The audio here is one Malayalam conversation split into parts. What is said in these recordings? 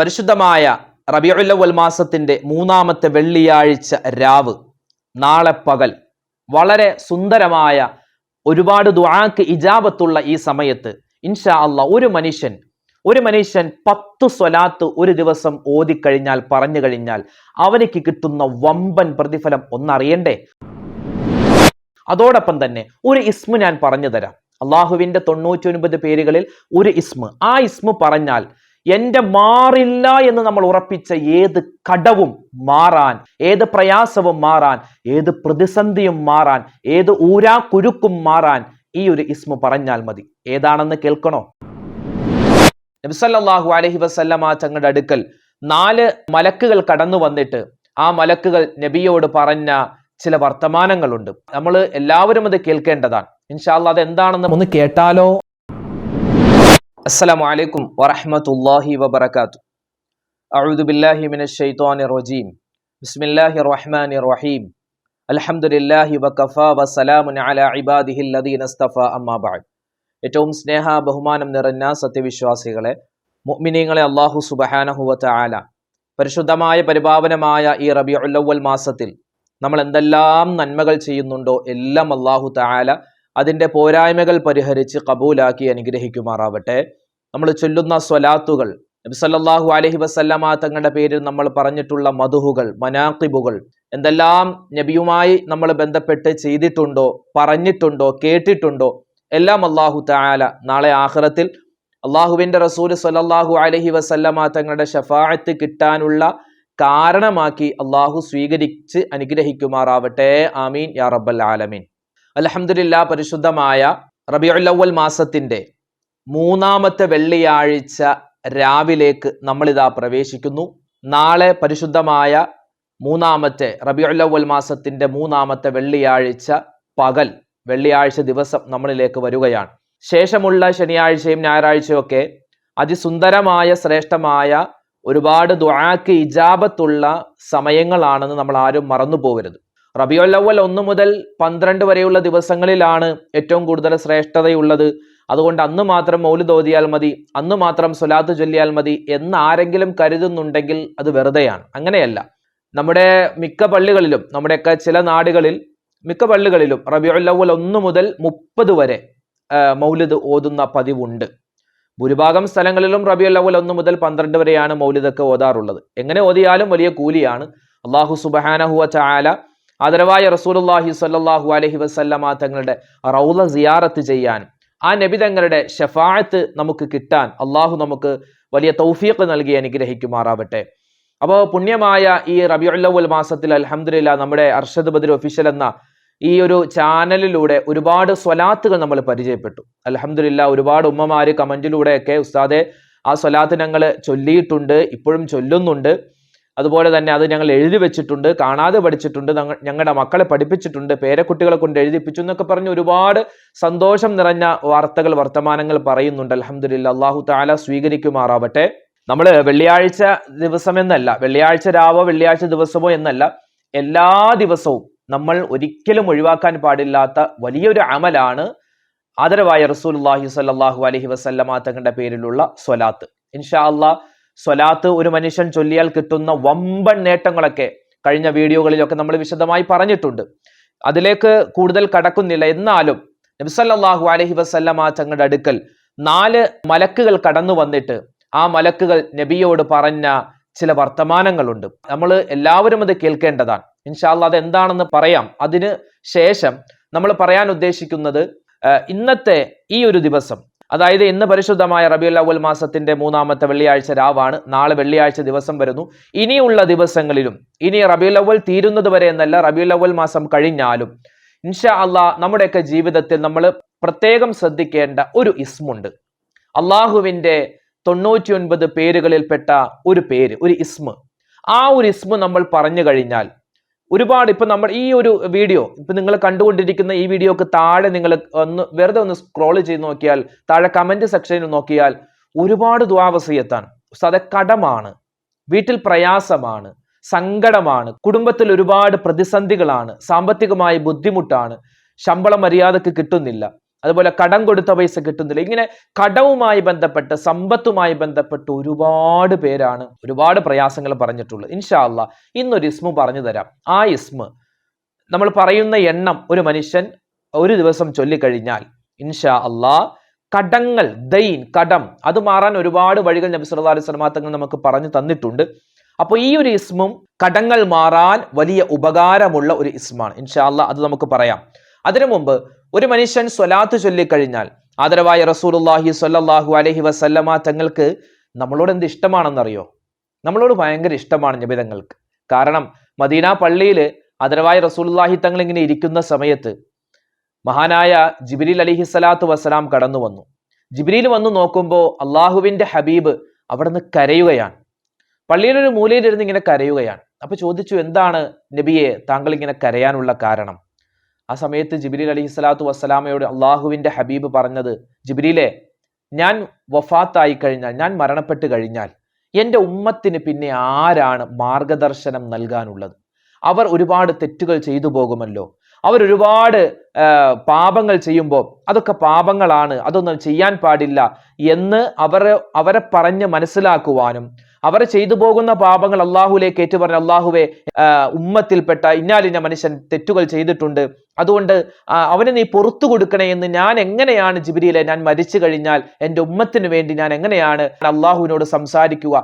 പരിശുദ്ധമായ റബിയുല്ലവൽ മാസത്തിന്റെ മൂന്നാമത്തെ വെള്ളിയാഴ്ച രാവ്. നാളെ പകൽ. വളരെ സുന്ദരമായ ഒരുപാട് ദുആക്ക് ഇജാബത്തുള്ള ഈ സമയത്ത് ഇൻഷാ അള്ളാ ഒരു മനുഷ്യൻ ഒരു മനുഷ്യൻ പത്ത് സ്വലാത്ത് ഒരു ദിവസം ഓതിക്കഴിഞ്ഞാൽ പറഞ്ഞു കഴിഞ്ഞാൽ അവനിക്ക് കിട്ടുന്ന വമ്പൻ പ്രതിഫലം ഒന്നറിയണ്ടേ? അതോടൊപ്പം തന്നെ ഒരു ഇസ്മു ഞാൻ പറഞ്ഞു തരാം. അള്ളാഹുവിന്റെ തൊണ്ണൂറ്റി ഒൻപത് പേരുകളിൽ ഒരു ഇസ്മു. ആ ഇസ്മു പറഞ്ഞാൽ എന്റെ മാറില്ല എന്ന് നമ്മൾ ഉറപ്പിച്ച ഏത് കടവും മാറാൻ ഏത് പ്രയാസവും മാറാൻ ഏത് പ്രതിസന്ധിയും മാറാൻ ഏത് ഊരാ കുരുക്കും മാറാൻ ഈ ഒരു ഇസ്മു പറഞ്ഞാൽ മതി. ഏതാണെന്ന് കേൾക്കണോ? നബിസല്ലാഹു അലഹി വസല്ലമ തങ്ങളുടെ അടുക്കൽ നാല് മലക്കുകൾ കടന്നു വന്നിട്ട് ആ മലക്കുകൾ നബിയോട് പറഞ്ഞ ചില വർത്തമാനങ്ങളുണ്ട്. നമ്മൾ എല്ലാവരും അത് കേൾക്കേണ്ടതാണ്. ഇൻഷാല്ല അത് എന്താണെന്ന് ഒന്ന് കേട്ടാലോ? അസ്സലാമു അലൈക്കും വറഹ്മത്തുള്ളാഹി بالله അഊദു ബില്ലാഹി الرجيم بسم റജീം. ബിസ്മില്ലാഹിർ റഹ്മാനിർ റഹീം. അൽഹംദുലില്ലാഹി വകഫാ وسلام അലാ عباده الذين ഇസ്തഫ അമ്മാ ബഅദ്. ഏറ്റവും സ്നേഹ ബഹുമാനം നിറഞ്ഞ സത്യവിശ്വാസികളെ മുഅ്മിനീങ്ങളെ അള്ളാഹു സുബ്ഹാനഹു വതആല പരിശുദ്ധമായ പരിപാവനമായ ഈ റബീഉൽ അവ്വൽ മാസത്തിൽ നമ്മൾ എന്തെല്ലാം നന്മകൾ ചെയ്യുന്നുണ്ടോ എല്ലാം അള്ളാഹു തആല അതിന്റെ പോരായ്മകൾ പരിഹരിച്ച് കബൂലാക്കി അനുഗ്രഹിക്കുമാറാവട്ടെ. നമ്മൾ ചൊല്ലുന്ന സ്വലാത്തുകൾ. നബി സല്ലല്ലാഹു അലൈഹി വസല്ലമ തങ്ങളുടെ പേരിൽ നമ്മൾ പറഞ്ഞിട്ടുള്ള മധുഹുകൾ മനാക്കിബുകൾ എന്തെല്ലാം നബിയുമായി നമ്മൾ ബന്ധപ്പെട്ട് ചെയ്തിട്ടുണ്ടോ പറഞ്ഞിട്ടുണ്ടോ കേട്ടിട്ടുണ്ടോ എല്ലാം അള്ളാഹു തആല നാളെ ആഖിറത്തിൽ അള്ളാഹുവിന്റെ റസൂൽ സല്ലല്ലാഹു അലൈഹി വസല്ലമ തങ്ങളുടെ ഷഫാഅത്ത് കിട്ടാനുള്ള കാരണമാക്കി അള്ളാഹു സ്വീകരിച്ച് അനുഗ്രഹിക്കുമാറാവട്ടെ. ആമീൻ. യാ റബ്ബൽ ആലമീൻ. അലഹമില്ല പരിശുദ്ധമായ റബീഉൽ അവ്വൽ മാസത്തിന്റെ മൂന്നാമത്തെ വെള്ളിയാഴ്ച രാവിലേക്ക് നമ്മളിതാ പ്രവേശിക്കുന്നു. നാളെ പരിശുദ്ധമായ മൂന്നാമത്തെ റബിയുല്ലവൽ മാസത്തിന്റെ മൂന്നാമത്തെ വെള്ളിയാഴ്ച പകൽ വെള്ളിയാഴ്ച ദിവസം നമ്മളിലേക്ക് വരികയാണ്. ശേഷമുള്ള ശനിയാഴ്ചയും ഞായറാഴ്ചയൊക്കെ അതിസുന്ദരമായ ശ്രേഷ്ഠമായ ഒരുപാട് ദുആക്ക് ഇജാബത്തുള്ള സമയങ്ങളാണെന്ന് നമ്മൾ ആരും മറന്നു പോകരുത്. റബിയുല്ലവൽ ഒന്ന് മുതൽ പന്ത്രണ്ട് വരെയുള്ള ദിവസങ്ങളിലാണ് ഏറ്റവും കൂടുതൽ ശ്രേഷ്ഠതയുള്ളത്. അതുകൊണ്ട് അന്ന് മാത്രം മൗലിദ് ഓതിയാൽ മതി അന്ന് മാത്രം സ്വലാത്ത് ചൊല്ലിയാൽ മതി എന്ന് ആരെങ്കിലും കരുതുന്നുണ്ടെങ്കിൽ അത് വെറുതെയാണ്. അങ്ങനെയല്ല. നമ്മുടെ മിക്ക പള്ളികളിലും നമ്മുടെയൊക്കെ ചില നാടുകളിൽ മിക്ക പള്ളികളിലും റബിയുല്ലവൽ ഒന്ന് മുതൽ മുപ്പത് വരെ മൗലിദ് ഓതുന്ന പതിവുണ്ട്. ഭൂരിഭാഗം സ്ഥലങ്ങളിലും റബിയുല്ലവൽ ഒന്ന് മുതൽ പന്ത്രണ്ട് വരെയാണ് മൗലിദൊക്കെ ഓതാറുള്ളത്. എങ്ങനെ ഓതിയാലും വലിയ കൂലിയാണ്. അള്ളാഹു സുബഹാനഹുവ ചായാല ആദരവായ റസൂലുല്ലാഹി സല്ലാഹു അലഹി വസല്ലമ തങ്ങളുടെ റൗല സിയാറത്ത് ചെയ്യാൻ ആ നബിതങ്ങളുടെ ഷഫാഅത്ത് നമുക്ക് കിട്ടാൻ അള്ളാഹു നമുക്ക് വലിയ തൗഫീഖ് നൽകി അനുഗ്രഹിക്കുമാറാവട്ടെ. അപ്പോൾ പുണ്യമായ ഈ റബിയുല്ലവൽ മാസത്തിൽ അലഹമില്ല നമ്മുടെ അർഷദ് ബദർ ഒഫീഷ്യൽ എന്ന ഈ ഒരു ചാനലിലൂടെ ഒരുപാട് സ്വലാത്തുകൾ നമ്മൾ പരിചയപ്പെട്ടു. അലഹമില്ല ഒരുപാട് ഉമ്മമാര് കമന്റിലൂടെയൊക്കെ ഉസ്താദെ ആ സ്വലാത്ത് ഞങ്ങൾ ചൊല്ലിയിട്ടുണ്ട് ഇപ്പോഴും ചൊല്ലുന്നുണ്ട്. അതുപോലെ തന്നെ അത് ഞങ്ങൾ എഴുതി വെച്ചിട്ടുണ്ട് കാണാതെ പഠിച്ചിട്ടുണ്ട് ഞങ്ങളുടെ മക്കളെ പഠിപ്പിച്ചിട്ടുണ്ട് പേരക്കുട്ടികളെ കൊണ്ട് എഴുതിപ്പിച്ചു എന്നൊക്കെ പറഞ്ഞ് ഒരുപാട് സന്തോഷം നിറഞ്ഞ വാർത്തകൾ വർത്തമാനങ്ങൾ പറയുന്നുണ്ട്. അലഹമുല്ല അള്ളാഹു താല സ്വീകരിക്കുമാറാവട്ടെ. നമ്മൾ വെള്ളിയാഴ്ച ദിവസം എന്നല്ല വെള്ളിയാഴ്ച രാവോ വെള്ളിയാഴ്ച ദിവസമോ എന്നല്ല എല്ലാ ദിവസവും നമ്മൾ ഒരിക്കലും ഒഴിവാക്കാൻ പാടില്ലാത്ത വലിയൊരു അമലാണ് ആദരവായ റസൂൽ അള്ളാഹി സ്വല്ലല്ലാഹു അലഹി വസല്ലമ തങ്ങളുടെ പേരിലുള്ള സ്വലാത്ത്. ഇൻഷാ അള്ളാഹ് സ്വലാത്ത് ഒരു മനുഷ്യൻ ചൊല്ലിയാൽ കിട്ടുന്ന വമ്പൻ നേട്ടങ്ങളൊക്കെ കഴിഞ്ഞ വീഡിയോകളിലൊക്കെ നമ്മൾ വിശദമായി പറഞ്ഞിട്ടുണ്ട്. അതിലേക്ക് കൂടുതൽ കടക്കുന്നില്ല. എന്നാലും നബിസല്ലാഹു അലഹി വസ്ല്ലാം ആ തങ്ങളുടെ അടുക്കൽ നാല് മലക്കുകൾ കടന്നു വന്നിട്ട് ആ മലക്കുകൾ നബിയോട് പറഞ്ഞ ചില വർത്തമാനങ്ങളുണ്ട്. നമ്മൾ എല്ലാവരും അത് കേൾക്കേണ്ടതാണ്. ഇൻഷാല്ല അത് എന്താണെന്ന് പറയാം. അതിന് ശേഷം നമ്മൾ പറയാൻ ഉദ്ദേശിക്കുന്നത് ഇന്നത്തെ ഈ ഒരു ദിവസം അതായത് ഇന്ന് പരിശുദ്ധമായ റബിയുൽ അവൽ മാസത്തിന്റെ മൂന്നാമത്തെ വെള്ളിയാഴ്ച രാവാണ്. നാളെ വെള്ളിയാഴ്ച ദിവസം വരുന്നു. ഇനിയുള്ള ദിവസങ്ങളിലും ഇനി റബിയുൽ അവൽ തീരുന്നത് വരെ എന്നല്ല റബിയുൽ അവൽ മാസം കഴിഞ്ഞാലും ഇൻഷാ അള്ളാ നമ്മുടെയൊക്കെ ജീവിതത്തിൽ നമ്മൾ പ്രത്യേകം ശ്രദ്ധിക്കേണ്ട ഒരു ഇസ്മുണ്ട്. അള്ളാഹുവിന്റെ തൊണ്ണൂറ്റി ഒൻപത് പേരുകളിൽപ്പെട്ട ഒരു പേര് ഒരു ഇസ്മ. ആ ഒരു ഇസ്മ നമ്മൾ പറഞ്ഞു കഴിഞ്ഞാൽ ഒരുപാട് ഇപ്പൊ നമ്മൾ ഈ ഒരു വീഡിയോ ഇപ്പൊ നിങ്ങൾ കണ്ടുകൊണ്ടിരിക്കുന്ന ഈ വീഡിയോക്ക് താഴെ നിങ്ങൾ ഒന്ന് വെറുതെ ഒന്ന് സ്ക്രോൾ ചെയ്ത് നോക്കിയാൽ താഴെ കമന്റ് സെക്ഷനിൽ നോക്കിയാൽ ഒരുപാട് ദ്വാവസീയത്താണ് അത് കടമാണ് വീട്ടിൽ പ്രയാസമാണ് സങ്കടമാണ് കുടുംബത്തിൽ ഒരുപാട് പ്രതിസന്ധികളാണ് സാമ്പത്തികമായ ബുദ്ധിമുട്ടാണ് ശമ്പളം മര്യാദയ്ക്ക് കിട്ടുന്നില്ല. അതുപോലെ കടം കൊടുത്ത പൈസ കിട്ടുന്നില്ല. ഇങ്ങനെ കടവുമായി ബന്ധപ്പെട്ട് സമ്പത്തുമായി ബന്ധപ്പെട്ട് ഒരുപാട് പേരാണ് ഒരുപാട് പ്രയാസങ്ങൾ പറഞ്ഞിട്ടുള്ളത്. ഇൻഷാല്ല ഇന്നൊരു ഇസ്മു പറഞ്ഞു തരാം. ആ ഇസ്മ നമ്മൾ പറയുന്ന എണ്ണം ഒരു മനുഷ്യൻ ഒരു ദിവസം ചൊല്ലിക്കഴിഞ്ഞാൽ ഇൻഷാ അള്ളാ കടങ്ങൾ ദൈൻ കടം അത് മാറാൻ ഒരുപാട് വഴികൾ നബി സല്ലല്ലാഹു അലൈഹി വസല്ലം നമുക്ക് പറഞ്ഞു തന്നിട്ടുണ്ട്. അപ്പോൾ ഈ ഒരു ഇസ്മും കടങ്ങൾ മാറാൻ വലിയ ഉപകാരമുള്ള ഒരു ഇസ്മാണ്. ഇൻഷാ അല്ലാ അത് നമുക്ക് പറയാം. അതിനു മുമ്പ് ഒരു മനുഷ്യൻ സ്വലാത്ത് ചൊല്ലിക്കഴിഞ്ഞാൽ ആദരവായ റസൂലുല്ലാഹി സ്വല്ലാഹു അലഹി വസല്ലമ തങ്ങൾക്ക് നമ്മളോട് എന്ത് ഇഷ്ടമാണെന്നറിയോ? നമ്മളോട് ഭയങ്കര ഇഷ്ടമാണ് ഞബിതങ്ങൾക്ക് കാരണം മദീന പള്ളിയിൽ ആദരവായ റസൂലുല്ലാഹി തങ്ങൾ ഇങ്ങനെ ഇരിക്കുന്ന സമയത്ത് മഹാനായ ജിബിരിൽ അലിഹി സ്വലാത്തു വസ്സലാം കടന്നു വന്നു ജിബിരിയിൽ വന്നു നോക്കുമ്പോൾ അള്ളാഹുവിന്റെ ഹബീബ് അവിടുന്ന് കരയുകയാണ്. പള്ളിയിലൊരു മൂലയിലിരുന്ന് ഇങ്ങനെ കരയുകയാണ്. അപ്പൊ ചോദിച്ചു എന്താണ് നബിയെ താങ്കൾ ഇങ്ങനെ കരയാനുള്ള കാരണം? ആ സമയത്ത് ജിബിരിൽ അലൈഹി സ്വലാത്തു വസ്സലാമയോട് അള്ളാഹുവിന്റെ ഹബീബ് പറഞ്ഞത് ജിബിരിലെ ഞാൻ വഫാത്തായി കഴിഞ്ഞാൽ ഞാൻ മരണപ്പെട്ട് കഴിഞ്ഞാൽ എന്റെ ഉമ്മത്തിന് പിന്നെ ആരാണ് മാർഗദർശനം നൽകാനുള്ളത്? അവർ ഒരുപാട് തെറ്റുകൾ ചെയ്തു പോകുമല്ലോ. അവർ ഒരുപാട് പാപങ്ങൾ ചെയ്യുമ്പോൾ അതൊക്കെ പാപങ്ങളാണ് അതൊന്നും ചെയ്യാൻ പാടില്ല എന്ന് അവരെ അവരെ പറഞ്ഞ് മനസ്സിലാക്കുവാനും അവർ ചെയ്തു പോകുന്ന പാപങ്ങൾ അള്ളാഹുലേക്ക് ഏറ്റുപറഞ്ഞ അള്ളാഹുവെ ഉമ്മത്തിൽപ്പെട്ട ഇന്നാലിന്ന മനുഷ്യൻ തെറ്റുകൾ ചെയ്തിട്ടുണ്ട്. അതുകൊണ്ട് അവന് നീ പുറത്തു കൊടുക്കണേ എന്ന് ഞാൻ എങ്ങനെയാണ് ജിബിരിയിലെ ഞാൻ മരിച്ചു കഴിഞ്ഞാൽ എന്റെ ഉമ്മത്തിന് വേണ്ടി ഞാൻ എങ്ങനെയാണ് അള്ളാഹുവിനോട് സംസാരിക്കുക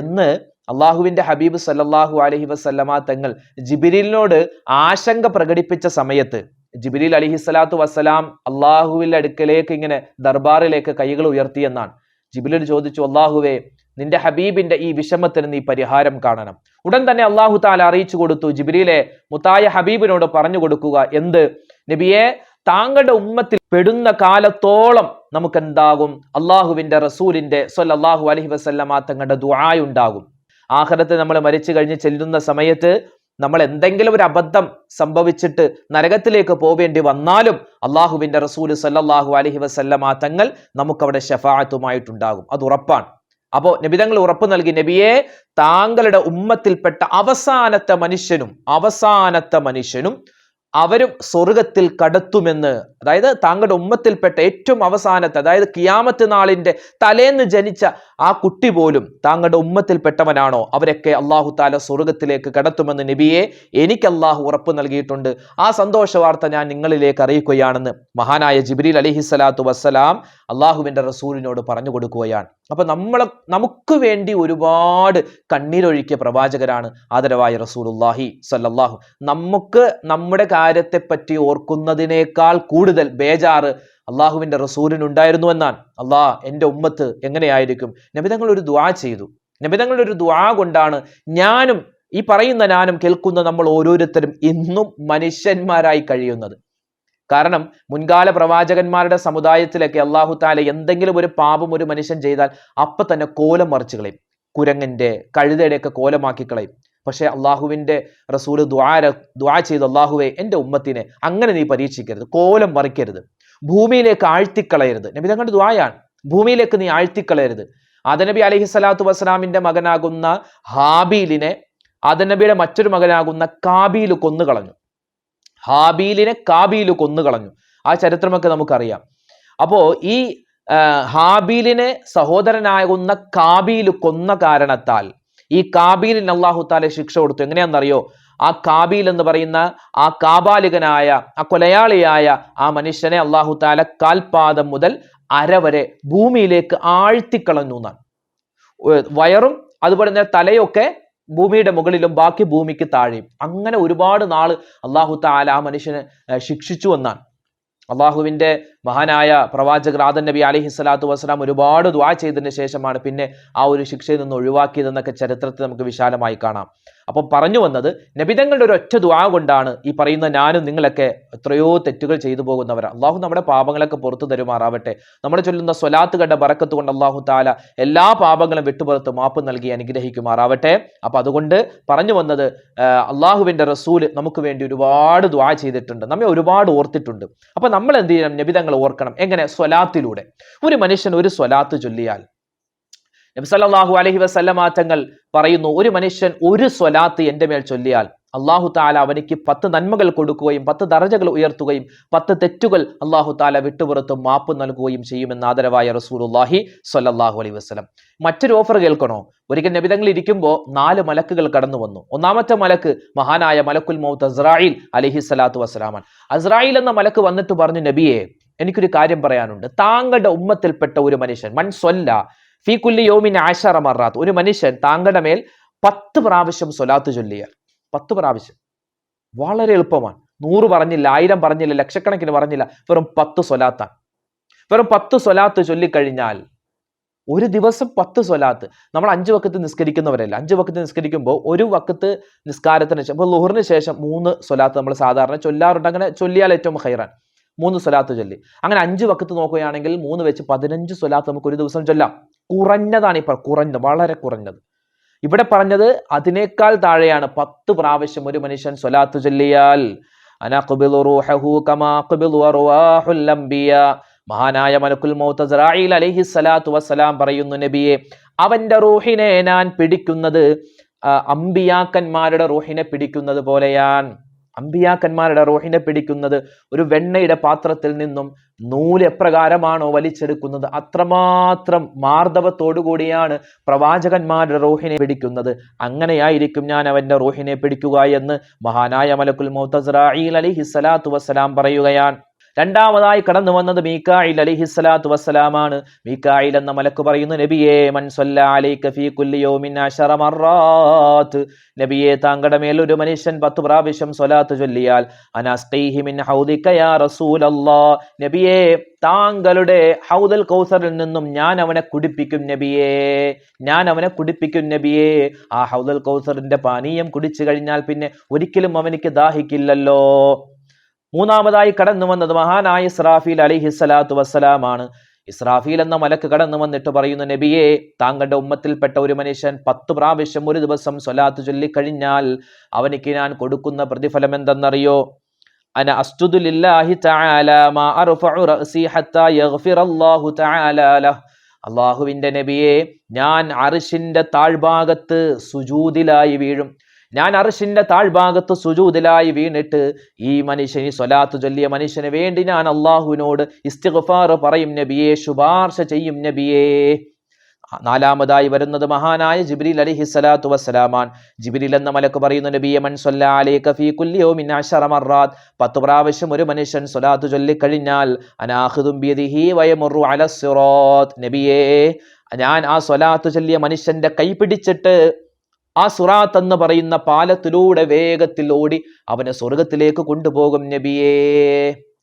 എന്ന് അള്ളാഹുവിന്റെ ഹബീബ് സല്ലാഹു അലഹി വസല്ലമ തങ്ങൾ ജിബിരിലിനോട് ആശങ്ക പ്രകടിപ്പിച്ച സമയത്ത് ജിബിരിൽ അലിഹി സ്വലാത്തു വസ്സലാം അള്ളാഹുവിന്റെ അടുക്കലേക്ക് ഇങ്ങനെ ദർബാറിലേക്ക് കൈകൾ ഉയർത്തിയെന്നാണ് ജിബിലിൽ ചോദിച്ചു അള്ളാഹുവേ നിന്റെ ഹബീബിന്റെ ഈ വിഷമത്തിന് നീ പരിഹാരം കാണണം. ഉടൻ തന്നെ അള്ളാഹു താല അറിയിച്ചു കൊടുത്തു ജിബിരിലെ മുത്തായ ഹബീബിനോട് പറഞ്ഞു കൊടുക്കുക എന്ത്? നബിയെ താങ്കളുടെ ഉമ്മത്തിൽ പെടുന്ന കാലത്തോളം നമുക്ക് എന്താകും അള്ളാഹുവിന്റെ റസൂലിന്റെ സൊല്ലാഹു അലഹി വസല്ലമ തങ്ങളുടെ ദുആയുണ്ടാകും ആഖിറത്ത് നമ്മൾ മരിച്ചു കഴിഞ്ഞ് ചെല്ലുന്ന സമയത്ത് നമ്മൾ എന്തെങ്കിലും ഒരു അബദ്ധം സംഭവിച്ചിട്ട് നരകത്തിലേക്ക് പോവേണ്ടി വന്നാലും അള്ളാഹുവിന്റെ റസൂൽ സല്ലാഹു അലഹി വസല്ലമ തങ്ങൾ നമുക്കവിടെ ഷഫാത്തുമായിട്ടുണ്ടാകും അത് ഉറപ്പാണ്. അപ്പോ നബിതങ്ങൾ ഉറപ്പ് നൽകി നബിയെ താങ്കളുടെ ഉമ്മത്തിൽപ്പെട്ട അവസാനത്തെ മനുഷ്യനും അവസാനത്തെ മനുഷ്യനും അവരും സ്വർഗത്തിൽ കടത്തുമെന്ന് അതായത് താങ്കളുടെ ഉമ്മത്തിൽപ്പെട്ട ഏറ്റവും അവസാനത്തെ അതായത് കിയാമത്ത് നാളിന്റെ തലേന്ന് ജനിച്ച ആ കുട്ടി പോലും താങ്കളുടെ ഉമ്മത്തിൽപ്പെട്ടവനാണോ? അവരൊക്കെ അള്ളാഹു താല സ്വർഗത്തിലേക്ക് കടത്തുമെന്ന് നബിയെ എനിക്ക് അള്ളാഹു ഉറപ്പ് നൽകിയിട്ടുണ്ട്. ആ സന്തോഷ വാർത്ത ഞാൻ നിങ്ങളിലേക്ക് അറിയിക്കുകയാണെന്ന് മഹാനായ ജിബ്രീൽ അലിഹി സ്വലാത്തു വസ്സലാം അള്ളാഹുവിന്റെ റസൂലിനോട് പറഞ്ഞു കൊടുക്കുകയാണ്. അപ്പൊ നമ്മളെ നമുക്ക് വേണ്ടി ഒരുപാട് കണ്ണീരൊഴുക്കിയ പ്രവാചകരാണ് ആദരവായ റസൂലുല്ലാഹി സല്ലാഹു നമുക്ക് നമ്മുടെ കാര്യത്തെപ്പറ്റി ഓർക്കുന്നതിനേക്കാൾ കൂടുതൽ ബേജാറ് അള്ളാഹുവിന്റെ റസൂലിനുണ്ടായിരുന്നു എന്നാണ്. അള്ളാഹ് എന്റെ ഉമ്മത്ത് എങ്ങനെയായിരിക്കും? നബിതങ്ങൾ ഒരു ദ്വാ ചെയ്തു. നബിതങ്ങളുടെ ഒരു ദുആ കൊണ്ടാണ് ഞാനും ഈ പറയുന്ന ഞാനും കേൾക്കുന്ന നമ്മൾ ഓരോരുത്തരും ഇന്നും മനുഷ്യന്മാരായി കഴിയുന്നത്. കാരണം മുൻകാല പ്രവാചകന്മാരുടെ സമുദായത്തിലൊക്കെ അള്ളാഹു താല എന്തെങ്കിലും ഒരു പാപം ഒരു മനുഷ്യൻ ചെയ്താൽ അപ്പൊ തന്നെ കോലം മറിച്ച് കളയും. കുരങ്ങന്റെ കഴുതയുടെ ഒക്കെ കോലമാക്കി കളയും. പക്ഷെ അള്ളാഹുവിന്റെ റസൂൽ ദ്വാര ദ്വാ ചെയ്ത് അള്ളാഹുവെ എന്റെ ഉമ്മത്തിനെ അങ്ങനെ നീ പരീക്ഷിക്കരുത് കോലം മറിക്കരുത് ഭൂമിയിലേക്ക് ആഴ്ത്തിക്കളയരുത്. നബി തങ്ങളുടെ ദ്വായാണ് ഭൂമിയിലേക്ക് നീ ആഴ്ത്തിക്കളയരുത്. ആദനബി അലഹി സ്വലാത്തു വസ്സലാമിന്റെ മകനാകുന്ന ഹാബീലിനെ ആദനബിയുടെ മറ്റൊരു മകനാകുന്ന കാബീൽ കൊന്നുകളഞ്ഞു. ഹാബീലിനെ കാബീൽ കൊന്നുകളഞ്ഞു. ആ ചരിത്രമൊക്കെ നമുക്കറിയാം. അപ്പോ ഈ ഹാബീലിനെ സഹോദരനാകുന്ന കാബീൽ കൊന്ന കാരണത്താൽ ഈ കാബീലിന് അള്ളാഹു താലെ ശിക്ഷ കൊടുത്തു. എങ്ങനെയാണെന്നറിയോ? ആ കാബീൽ എന്ന് പറയുന്ന ആ കാബാലികനായ ആ കൊലയാളിയായ ആ മനുഷ്യനെ അള്ളാഹു താല കാൽപാദം മുതൽ അരവരെ ഭൂമിയിലേക്ക് ആഴ്ത്തിക്കളഞ്ഞു എന്നാണ്. വയറും അതുപോലെ തന്നെ തലയൊക്കെ ഭൂമിയുടെ മുകളിലും ബാക്കി ഭൂമിക്ക് താഴെയും. അങ്ങനെ ഒരുപാട് നാൾ അള്ളാഹു താല ആ മനുഷ്യനെ ശിക്ഷിച്ചു എന്നാണ്. അള്ളാഹുവിന്റെ മഹാനായ പ്രവാചകർ ആദൻ നബി അലഹി സ്വലാത്തു വസ്സലാം ഒരുപാട് ദ്വാ ചെയ്തതിന് ശേഷമാണ് പിന്നെ ആ ഒരു ശിക്ഷയിൽ നിന്ന് ഒഴിവാക്കിയതെന്നൊക്കെ ചരിത്രത്തിൽ നമുക്ക് വിശാലമായി കാണാം. അപ്പം പറഞ്ഞു വന്നത് നബിതങ്ങളുടെ ഒരു ഒറ്റ ദ്വാ കൊണ്ടാണ് ഈ പറയുന്ന ഞാനും നിങ്ങളൊക്കെ എത്രയോ തെറ്റുകൾ ചെയ്തു പോകുന്നവർ അള്ളാഹു നമ്മുടെ പാപങ്ങളൊക്കെ പുറത്തു തരുമാറാവട്ടെ. നമ്മൾ ചൊല്ലുന്ന സ്വലാത്ത് കണ്ട ബറക്കത്ത് കൊണ്ട് അള്ളാഹു താല എല്ലാ പാപങ്ങളും വിട്ടുപുറത്ത് മാപ്പ് നൽകി അനുഗ്രഹിക്കുമാറാവട്ടെ. അപ്പൊ അതുകൊണ്ട് പറഞ്ഞു വന്നത് അള്ളാഹുവിന്റെ റസൂൽ നമുക്ക് വേണ്ടി ഒരുപാട് ദ്വാ ചെയ്തിട്ടുണ്ട്. നമ്മെ ഒരുപാട് ഓർത്തിട്ടുണ്ട്. അപ്പൊ നമ്മൾ എന്ത് ചെയ്യണം? നബിതങ്ങൾ ഓർക്കണം. എങ്ങനെ? സ്വലാത്തിലൂടെ. ഒരു മനുഷ്യൻ ഒരു സ്വലാത്ത് ചൊല്ലിയാൽ. നബി അലഹി അലൈഹി വസല്ലമ തങ്ങൾ പറയുന്നു ഒരു മനുഷ്യൻ ഒരു സ്വലാത്ത് എന്റെ മേൽ ചൊല്ലിയാൽ അള്ളാഹു താല അവനിക്ക് പത്ത് നന്മകൾ കൊടുക്കുകയും പത്ത് ദർജകൾ ഉയർത്തുകയും പത്ത് തെറ്റുകൾ അള്ളാഹു താല വിട്ടുപുറത്തും മാപ്പ് നൽകുകയും ചെയ്യുമെന്ന് ആദരവായ റസൂലുല്ലാഹി സ്വല്ലല്ലാഹു അലൈഹി വസ്ലം മറ്റൊരു ഓഫർ കേൾക്കണോ? ഒരിക്കൽ നബിതങ്ങൾ ഇരിക്കുമ്പോൾ നാല് മലക്കുകൾ കടന്നു വന്നു. ഒന്നാമത്തെ മലക്ക് മഹാനായ മലക്കുൽ മൗത്ത് അസ്രായിൽ അലഹി സ്വലാത്തു വസ്സലാമാൻ അസ്രായിൽ എന്ന മലക്ക് വന്നിട്ട് പറഞ്ഞു നബിയെ എനിക്കൊരു കാര്യം പറയാനുണ്ട്. താങ്കളുടെ ഉമ്മത്തിൽപ്പെട്ട ഒരു മനുഷ്യൻ മൺ സ്വല്ല ഫീ കുല്ലി യോമിൻ ആശാറ മറാത്ത് ഒരു മനുഷ്യൻ താങ്കളുടെ മേൽ പത്ത് പ്രാവശ്യം സ്വലാത്ത് ചൊല്ലിയാൽ പത്ത് പ്രാവശ്യം. വളരെ എളുപ്പമാണ്. നൂറ് പറഞ്ഞില്ല ആയിരം പറഞ്ഞില്ല ലക്ഷക്കണക്കിന് പറഞ്ഞില്ല വെറും പത്ത് സ്വലാത്താണ്. വെറും പത്ത് സ്വലാത്ത് ചൊല്ലിക്കഴിഞ്ഞാൽ ഒരു ദിവസം പത്ത് സ്വലാത്ത് നമ്മൾ അഞ്ച് വക്കത്ത് നിസ്കരിക്കുന്നവരല്ല. അഞ്ച് വക്കത്ത് നിസ്കരിക്കുമ്പോൾ ഒരു വക്കത്ത് നിസ്കാരത്തിന് ഇപ്പോൾ ലുഹറിന് ശേഷം മൂന്ന് സ്വലാത്ത് നമ്മൾ സാധാരണ ചൊല്ലാറുണ്ട്. അങ്ങനെ ചൊല്ലിയാൽ ഏറ്റവും ഹൈറാൻ. മൂന്ന് സ്വലാത്ത് ചൊല്ലി. അങ്ങനെ അഞ്ച് വക്കത്ത് നോക്കുകയാണെങ്കിൽ മൂന്ന് വെച്ച് പതിനഞ്ച് സ്വലാത്ത് നമുക്ക് ഒരു ദിവസം ചൊല്ലാം. കുറഞ്ഞതാണ് ഇപ്പോൾ കുറഞ്ഞത് വളരെ കുറഞ്ഞത്. ഇവിടെ പറഞ്ഞത് അതിനേക്കാൾ താഴെയാണ് പത്ത് പ്രാവശ്യം ഒരു മനുഷ്യൻ സ്വലാത്ത് ചൊല്ലിയാൽ മഹാനായ മലക്കുൽ മൗത്ത് അസ്രായിൽ അലൈഹി സ്വലാത്തു വസ്സലാം പറയുന്നു നബിയെ അവന്റെ റൂഹിനെ ഞാൻ പിടിക്കുന്നത് അമ്പിയാക്കന്മാരുടെ റൂഹിനെ പിടിക്കുന്നത് പോലെയാണ്. അമ്പിയാക്കന്മാരുടെ റോഹിനെ പിടിക്കുന്നത് ഒരു വെണ്ണയുടെ പാത്രത്തിൽ നിന്നും നൂൽ എപ്രകാരമാണോ വലിച്ചെടുക്കുന്നത്? അത്രമാത്രം കൂടിയാണ് പ്രവാചകന്മാരുടെ റോഹിനെ പിടിക്കുന്നത്. അങ്ങനെയായിരിക്കും ഞാൻ അവന്റെ റോഹിനെ പിടിക്കുക എന്ന് മഹാനായ മലക്കുൽ മൗത്തസ്രായിൽ അലി ഹിസ്സലാത്തു വസ്സലാം പറയുകയാണ്. രണ്ടാമതായി കടന്നു വന്നത് മീക്കായിൽ അലിഹിസ്സലാത്തു വസ്സലാമാണ്. മീക്കായിൽ എന്ന മലക്ക് പറയുന്നു നബിയെ നബിയെ താങ്കളുടെ മേൽ ഒരു മനുഷ്യൻ പത്ത് പ്രാവശ്യം സ്വലാത്ത് ചൊല്ലിയാൽ നബിയെ താങ്കളുടെ ഹൗദൽ കൗസറിൽ നിന്നും ഞാൻ അവനെ കുടിപ്പിക്കും നബിയെ. ഞാൻ അവനെ കുടിപ്പിക്കും നബിയെ. ആ ഹൗദൽ കൗസറിന്റെ പാനീയം കുടിച്ചു കഴിഞ്ഞാൽ പിന്നെ ഒരിക്കലും അവനിക്ക് ദാഹിക്കില്ലല്ലോ. മൂന്നാമതായി കടന്നു വന്നത് മഹാനായ ഇസ്രാഫീൽ അലിഹി സ്വലാത്തു വസ്സലാമാണ്. ഇസ്രാഫീൽ എന്ന മലക്ക് കടന്നു വന്നിട്ട് പറയുന്നു നബിയെ താങ്കളുടെ ഉമ്മത്തിൽപ്പെട്ട ഒരു മനുഷ്യൻ പത്ത് പ്രാവശ്യം ഒരു ദിവസം സ്വലാത്ത് ചൊല്ലിക്കഴിഞ്ഞാൽ അവനിക്ക് ഞാൻ കൊടുക്കുന്ന പ്രതിഫലം എന്തെന്നറിയോ? അന അസ്തുദു ലില്ലാഹി തആല മാ അർഫഉ റഅസി ഹത്താ യഗ്ഫിറല്ലാഹു തആല ലഹ്. അള്ളാഹുവിന്റെ നബിയെ ഞാൻ അർശിന്റെ താഴ്ഭാഗത്ത് സുജൂദിലായി വീഴും. ഞാൻ അർഷിന്റെ താഴ്ഭാഗത്ത് സുജൂതിലായി വീണിട്ട് ഈ മനുഷ്യൻ ഈ സ്വലാത്ത് ചൊല്ലിയ മനുഷ്യന് വേണ്ടി ഞാൻ അള്ളാഹുവിനോട് ഇസ്തിഗ്ഫാർ പറയും നബിയെ ശുപാർശ ചെയ്യും നബിയേ. നാലാമതായി വരുന്നത് മഹാനായ ജിബ്രീൽ അലിഹി സ്വലാത്തു വസ്സലാമാൻ ജിബ്രീൽ എന്ന മലക്ക് പറയുന്നു നബിയെ മൻ ഫീ കുല്ലി യൗമിൻ അശറ മർറാത്ത്. പത്ത് പ്രാവശ്യം ഒരു മനുഷ്യൻ സ്വലാത്ത് ചൊല്ലിക്കഴിഞ്ഞാൽ അനാഹുദും നബിയേ ഞാൻ ആ സ്വലാത്ത് ചൊല്ലിയ മനുഷ്യന്റെ കൈ പിടിച്ചിട്ട് ആ സുറാത്ത് എന്ന് പറയുന്ന പാലത്തിലൂടെ വേഗത്തിൽ ഓടി അവനെ സ്വർഗത്തിലേക്ക് കൊണ്ടുപോകും നബിയേ.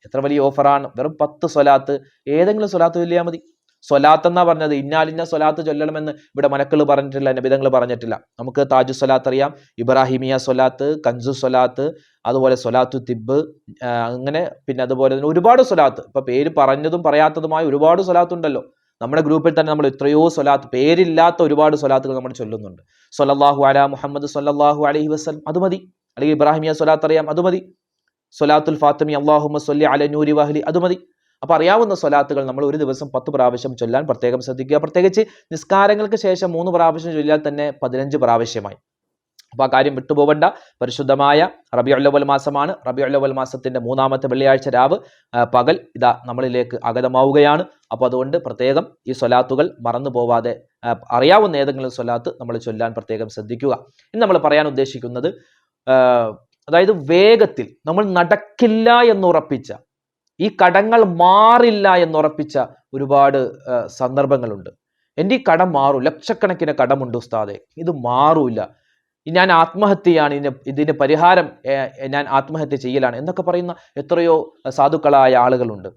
എത്ര വലിയ ഓഫറാണ്. വെറും പത്ത് സ്വലാത്ത്. ഏതെങ്കിലും സ്വലാത്ത് ചൊല്ലിയാൽ മതി. സ്വലാത്ത് എന്നാ പറഞ്ഞത്? ഇന്നാലിന്ന സ്വലാത്ത് ചൊല്ലണമെന്ന് ഇവിടെ മനക്കൾ പറഞ്ഞിട്ടില്ല നബിതങ്ങൾ പറഞ്ഞിട്ടില്ല. നമുക്ക് താജു സ്വലാത്ത് അറിയാം ഇബ്രാഹിമിയ സ്വലാത്ത് കൻസു സ്വലാത്ത് അതുപോലെ സ്വലാത്തു തിബ് അങ്ങനെ പിന്നെ അതുപോലെ തന്നെ ഒരുപാട് സ്വലാത്ത്. ഇപ്പൊ പേര് പറഞ്ഞതും പറയാത്തതുമായ ഒരുപാട് സ്വലാത്ത് ഉണ്ടല്ലോ നമ്മുടെ ഗ്രൂപ്പിൽ തന്നെ നമ്മൾ എത്രയോ സ്വലാത്ത് പേരില്ലാത്ത ഒരുപാട് സ്വലാത്തുകൾ നമ്മൾ ചൊല്ലുന്നുണ്ട്. സൊല്ലാഹു അല മുഹമ്മദ് സൊല്ലാഹു അലഹി വസ്ലം അത് മതി. അല്ലെങ്കിൽ ഇബ്രാഹിമിയ സ്വലാത്ത് അറിയാം. അത് മതി. സ്വലാത്തുൽ ഫാത്തിമി അള്ളാഹുമ സൊല്ലി അല നൂരി വഹ്ലി. അത് മതി. അപ്പൊ അറിയാവുന്ന സ്വലാത്തുകൾ നമ്മൾ ഒരു ദിവസം പത്ത് പ്രാവശ്യം ചൊല്ലാൻ പ്രത്യേകം ശ്രദ്ധിക്കുക. പ്രത്യേകിച്ച് നിസ്കാരങ്ങൾക്ക് ശേഷം മൂന്ന് പ്രാവശ്യം ചൊല്ലിയാൽ തന്നെ പതിനഞ്ച് പ്രാവശ്യമായി. അപ്പൊ ആ കാര്യം വിട്ടുപോവണ്ട. പരിശുദ്ധമായ റബിയുള്ളവൽ മാസമാണ്. റബിയുള്ളവൽ മാസത്തിന്റെ മൂന്നാമത്തെ വെള്ളിയാഴ്ച രാവ് പകൽ ഇതാ നമ്മളിലേക്ക് അഗതമാവുകയാണ്. അപ്പോൾ അതുകൊണ്ട് പ്രത്യേകം ഈ സ്വലാത്തുകൾ മറന്നു പോവാതെ അറിയാവുന്ന ഏതെങ്കിലും സ്വലാത്ത് നമ്മൾ ചൊല്ലാൻ പ്രത്യേകം ശ്രദ്ധിക്കുക. ഇന്ന് നമ്മൾ പറയാൻ ഉദ്ദേശിക്കുന്നത് അതായത് വേഗത്തിൽ നമ്മൾ നടക്കില്ല എന്നുറപ്പിച്ച ഈ കടങ്ങൾ മാറില്ല എന്നുറപ്പിച്ച ഒരുപാട് സന്ദർഭങ്ങളുണ്ട്. എന്റെ ഈ കടം മാറും ലക്ഷക്കണക്കിന് കടമുണ്ട് ഉസ്താദെ. ഇത് മാറൂല. ഇനി ഞാൻ ആത്മഹത്യയാണ് ഇതിന് ഇതിന് പരിഹാരം ഞാൻ ആത്മഹത്യ ചെയ്യലാണ് എന്നൊക്കെ പറയുന്ന എത്രയോ സാധുക്കളായ ആളുകളുണ്ട്.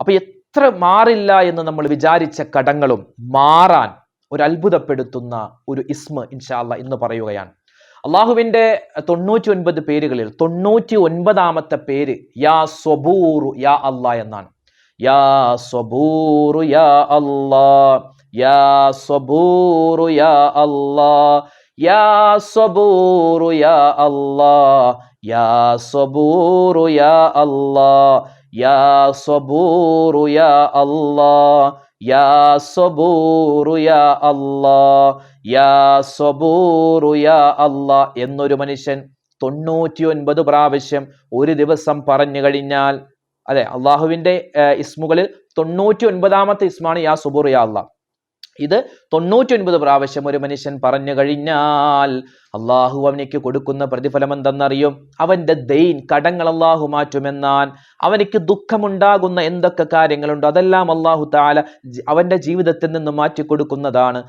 അപ്പൊ എത്ര മാറില്ല എന്ന് നമ്മൾ വിചാരിച്ച കടങ്ങളും മാറാൻ ഒരു അത്ഭുതപ്പെടുത്തുന്ന ഒരു ഇസ്മ ഇൻഷാല്ല എന്ന് പറയുകയാണ്. അള്ളാഹുവിന്റെ തൊണ്ണൂറ്റി ഒൻപത് പേരുകളിൽ തൊണ്ണൂറ്റി ഒൻപതാമത്തെ പേര് യാ സ്വബൂറു യാ അല്ല എന്നാണ്. യാ സ്വബൂറു യാ അല്ലാ യാ സ്വബൂറു യാ അല്ലാ യാ സബൂറു യാ അല്ലാ യാ സബൂറു യാ അല്ലാ യാ സബൂറു യാ അല്ലാ യാ സബൂറു യാ അല്ലാ യാ സ്വബൂറു യാ അല്ലാ എന്നൊരു മനുഷ്യൻ തൊണ്ണൂറ്റി ഒൻപത് പ്രാവശ്യം ഒരു ദിവസം പറഞ്ഞു കഴിഞ്ഞാൽ അതെ അള്ളാഹുവിന്റെ ഇസ്മുകളിൽ തൊണ്ണൂറ്റി ഒൻപതാമത്തെ ഇസ്മാണ് യാ സുബൂർ യാ അള്ളാഹ് ഇത് തൊണ്ണൂറ്റി ഒൻപത് പ്രാവശ്യം ഒരു മനുഷ്യൻ പറഞ്ഞു കഴിഞ്ഞാൽ അള്ളാഹു അവനിക്ക് കൊടുക്കുന്ന പ്രതിഫലം എന്തെന്നറിയും? അവന്റെ ദൈൻ കടങ്ങൾ അള്ളാഹു മാറ്റുമെന്നാൻ. അവനിക്ക് ദുഃഖമുണ്ടാകുന്ന എന്തൊക്കെ കാര്യങ്ങളുണ്ടോ അതെല്ലാം അള്ളാഹു താല അവന്റെ ജീവിതത്തിൽ നിന്ന് മാറ്റിക്കൊടുക്കുന്നതാണ്.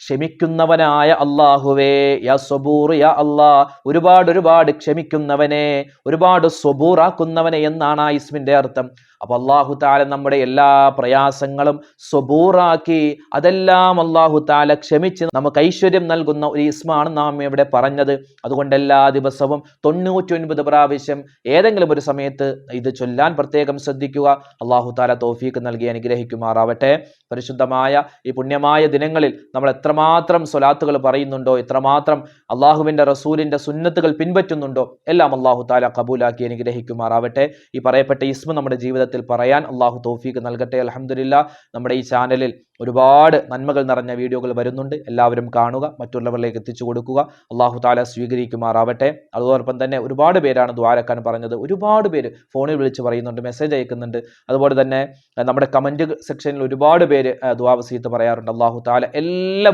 ക്ഷമിക്കുന്നവനായ അള്ളാഹുവേ യാ സബൂർ യാ അള്ളാ ഒരുപാട് ഒരുപാട് ക്ഷമിക്കുന്നവനെ ഒരുപാട് സബൂറാക്കുന്നവനെ എന്നാണ് ആ ഇസ്മിന്റെ അർത്ഥം. അപ്പൊ അള്ളാഹു താല നമ്മുടെ എല്ലാ പ്രയാസങ്ങളും സ്വബൂറാക്കി അതെല്ലാം അള്ളാഹു താല ക്ഷമിച്ച് നമുക്ക് ഐശ്വര്യം നൽകുന്ന ഒരു ഇസ്മാണ് നാം ഇവിടെ പറഞ്ഞത്. അതുകൊണ്ട് എല്ലാ ദിവസവും തൊണ്ണൂറ്റി ഒൻപത് പ്രാവശ്യം ഏതെങ്കിലും ഒരു സമയത്ത് ഇത് ചൊല്ലാൻ പ്രത്യേകം ശ്രദ്ധിക്കുക. അള്ളാഹു താല തോഫീക്ക് നൽകി അനുഗ്രഹിക്കുമാറാവട്ടെ. പരിശുദ്ധമായ ഈ പുണ്യമായ ദിനങ്ങളിൽ നമ്മൾ എത്രമാത്രം സ്വലാത്തുകൾ പറയുന്നുണ്ടോ? എത്രമാത്രം അള്ളാഹുവിന്റെ റസൂലിന്റെ സുന്നത്തുകൾ പിൻപറ്റുന്നുണ്ടോ? എല്ലാം അള്ളാഹു താല കബൂലാക്കി അനുഗ്രഹിക്കുമാറാവട്ടെ. ഈ പറയപ്പെട്ട ഇസ്മ നമ്മുടെ ജീവിതത്തിൽ പറയാൻ അള്ളാഹു തോഫീക്ക് നൽകട്ടെ. അലഹമില്ല നമ്മുടെ ഈ ചാനലിൽ ഒരുപാട് നന്മകൾ നിറഞ്ഞ വീഡിയോകൾ വരുന്നുണ്ട്. എല്ലാവരും കാണുക മറ്റുള്ളവരിലേക്ക് എത്തിച്ചു കൊടുക്കുക. അള്ളാഹു താല സ്വീകരിക്കുമാറാവട്ടെ. അതോടൊപ്പം തന്നെ ഒരുപാട് പേരാണ് ദ്വാരക്കാൻ പറഞ്ഞത്. ഒരുപാട് പേര് ഫോണിൽ വിളിച്ച് പറയുന്നുണ്ട് മെസ്സേജ് അയക്കുന്നുണ്ട്. അതുപോലെ തന്നെ നമ്മുടെ കമന്റ് സെക്ഷനിൽ ഒരുപാട് പേര് ദ്വാവസീത്ത് പറയാറുണ്ട്. അള്ളാഹു താല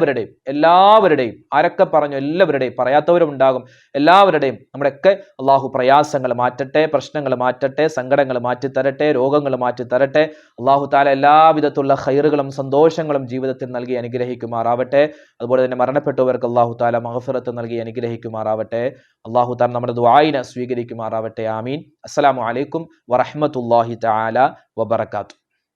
എല്ലാവരുടെയും എല്ലാവരുടെയും ആരൊക്കെ പറഞ്ഞു എല്ലാവരുടെയും പറയാത്തവരും ഉണ്ടാകും. എല്ലാവരുടെയും നമ്മുടെയൊക്കെ അള്ളാഹു പ്രയാസങ്ങൾ മാറ്റട്ടെ പ്രശ്നങ്ങൾ മാറ്റട്ടെ സങ്കടങ്ങൾ മാറ്റിത്തരട്ടെ രോഗങ്ങൾ മാറ്റിത്തരട്ടെ. അള്ളാഹു താല എല്ലാവിധത്തുള്ള ഹൈറുകളും സന്തോഷങ്ങളും ജീവിതത്തിൽ നൽകി അനുഗ്രഹിക്കുമാറാവട്ടെ. അതുപോലെ തന്നെ മരണപ്പെട്ടവർക്ക് അള്ളാഹു താല മഹഫിറത്ത് നൽകി അനുഗ്രഹിക്കുമാറാവട്ടെ. അള്ളാഹു താല നമ്മുടെ ദ്വായിനെ സ്വീകരിക്കുമാറാവട്ടെ. ആമീൻ. അസ്സലാമു അലൈക്കും വറഹ്മത്തുള്ളാഹി തആല വബറകാതുഹു.